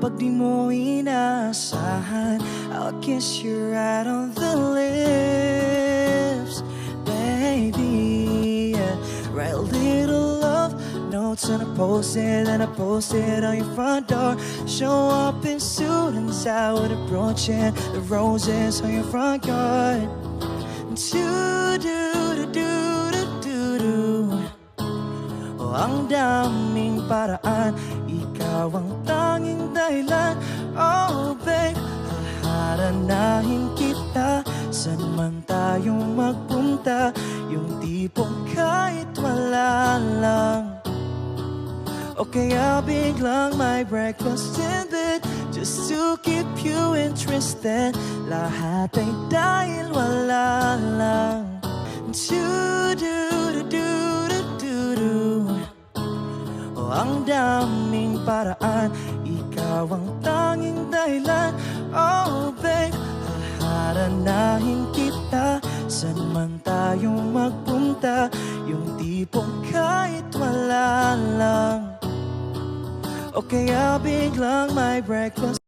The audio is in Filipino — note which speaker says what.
Speaker 1: Kapag di mo inaasahan. I'll kiss you right on the lips Baby yeah. Write a little love notes and I post it And I post it on your front door. Show up in suit and tie with a brooch And the roses on your front yard ang daming paraan Ikaw ang tanging dahilan. Oh, babe Haharanahin kita. San man tayo magpunta Yung tipong kahit wala lang. O kaya biglang may breakfast in bed Just to keep you interested. Lahat ay dahil wala lang. Do do ang daming paraan Ikaw ang tanging dahilan. Oh babe Haharanahin kita. San man tayo magpunta Yung tipong kahit wala lang. O kaya biglang may breakfast